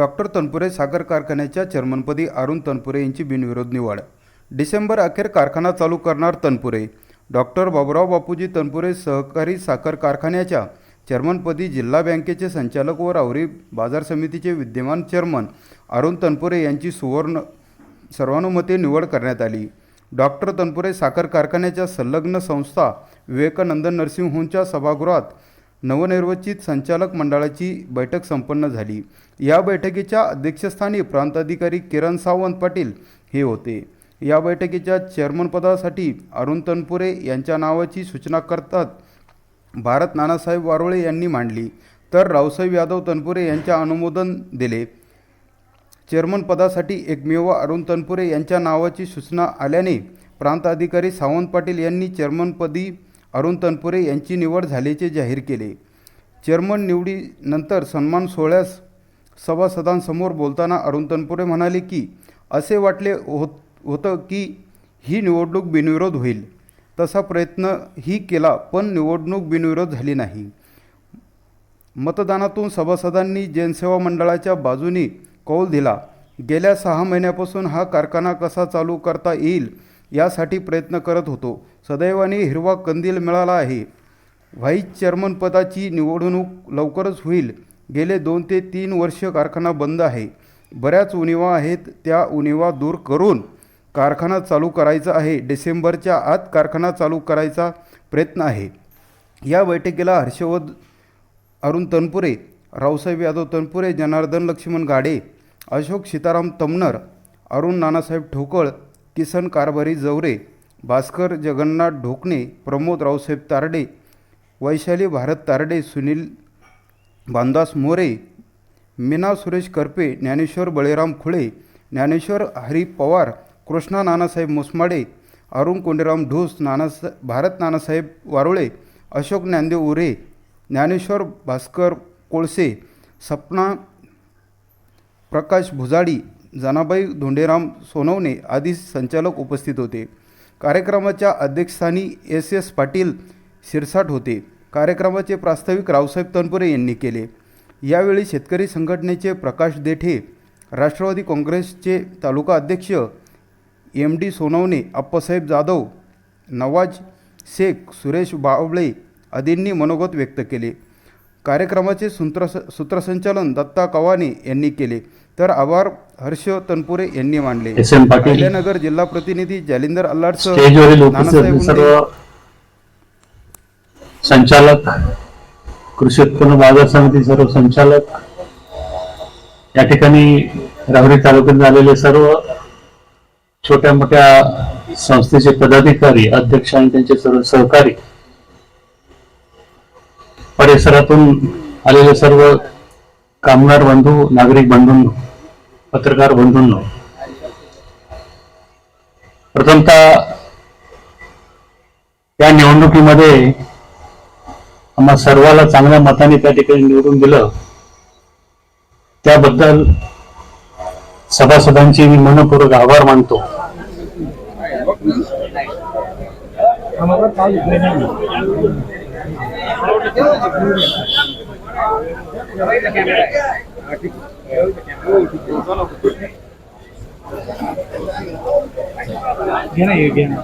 Doctor Tanpure साखर कारखान्याच्या चेअरमनपदी अरुण तनपुरे यांची बिनविरोध निवड. डिसेंबर अखेर कारखाना चालू करणार तनपुरे. डॉक्टर बाबुराव बापूजी तनपुरे सहकारी साखर कारखान्याच्या चेअरमनपदी जिल्हा बँकेचे संचालक व रावरी बाजार समितीचे विद्यमान चेअरमन अरुण तनपुरे यांची सुवर्ण सर्वानुमते निवड करण्यात आली. डॉक्टर तनपुरे साखर कारखान्याच्या संलग्न संस्था विवेकानंद नर्सिंग होमच्या सभागृहात नवनिर्वचित संचालक मंडळाची बैठक संपन्न झाली. या बैठकीच्या अध्यक्षस्थानी प्रांताधिकारी किरण सावंत पाटील हे होते. या बैठकीच्या चेअरमनपदासाठी अरुण तनपुरे यांच्या नावाची सूचना करतात भारत नानासाहेब वारोळे यांनी मांडली. तर रावसाहेब यादव तनपुरे यांच्या अनुमोदन दिले. चेअरमन पदासाठी एकमेव अरुण तनपुरे यांच्या नावाची सूचना आल्याने प्रांताधिकारी सावंत पाटील यांनी चेअरमनपदी अरुण तनपुरे यांची निवड झाल्याचे जाहीर केले. चेअरमन निवडीनंतर सन्मान सोहळ्यास सभासदांसमोर बोलताना अरुण तनपुरे म्हणाले की असे वाटले होत होतं की ही निवडणूक बिनविरोध होईल. तसा प्रयत्नही केला पण निवडणूक बिनविरोध झाली नाही. मतदानातून सभासदांनी जनसेवा मंडळाच्या बाजूने कौल दिला. गेल्या सहा महिन्यापासून हा कारखाना कसा चालू करता येईल यासाठी प्रयत्न करत होतो. सदैवाने हिरवा कंदील मिळाला आहे. व्हाईस चेअरमनपदाची निवडणूक लवकरच होईल. गेले दोन ते तीन वर्ष कारखाना बंद आहे. बऱ्याच उणिवा आहेत त्या उणिवा दूर करून कारखाना चालू करायचा आहे. डिसेंबरच्या आत कारखाना चालू करायचा प्रयत्न आहे. या बैठकीला हर्षवर्ध अरुण तनपुरे रावसाहेब यादव तनपुरे जनार्दन लक्ष्मण गाडे अशोक सीताराम तमनर अरुण नानासाहेब ठोकळ किसन कारभारी जवरे भास्कर जगन्नाथ ढोकणे प्रमोद रावसाहेब तारडे वैशाली भारत तारडे सुनील बांदास मोरे मीना सुरेश करपे ज्ञानेश्वर बळीराम खुळे ज्ञानेश्वर हरी पवार कृष्णा नानासाहेब मुसमाडे अरुण कोंडेराम ढोस नानासा भारत नानासाहेब वारुळे अशोक ज्ञानदेव उरे ज्ञानेश्वर भास्कर कोळसे सपना प्रकाश भुजाडी जनाबाई धोंडेराम सोनवणे आदी संचालक उपस्थित होते. कार्यक्रमाच्या अध्यक्षस्थानी एस एस पाटील शिरसाट होते. कार्यक्रमाचे प्रास्ताविक रावसाहेब तनपुरे यांनी केले. यावेळी शेतकरी संघटनेचे प्रकाश देठे राष्ट्रवादी काँग्रेसचे तालुका अध्यक्ष एम डी सोनवणे अप्पासाहेब जाधव नवाज शेख सुरेश बावळे आदींनी मनोगत व्यक्त केले. कार्यक्रमाचे सूत्रस सूत्रसंचालन दत्ता कवाने यांनी केले. तर आभार हर्ष तनपुरे यांनी मांडले. अहिल्यानगर जिल्हा प्रतिनिधी जालिंदर अल्लाडसह सर्व संचालक कृषी उत्पन्न बाजार समिती सर्व संचालक या ठिकाणी राहुरी तालुक्यात झालेले सर्व छोट्या मोठ्या संस्थेचे पदाधिकारी अध्यक्ष आणि त्यांचे सर्व सहकारी परिसरातून आलेले सर्व कामगार बंधू नागरिक बंधूंनो पत्रकार बंधूंनो प्रथमतः या निवडणुकीमध्ये आम्हा सर्वाला चांगल्या मताने त्या ठिकाणी निवडून दिलं. त्याबद्दल सभासदांचे मी मनपूर्वक आभार मानतो. घे ना हे घे ना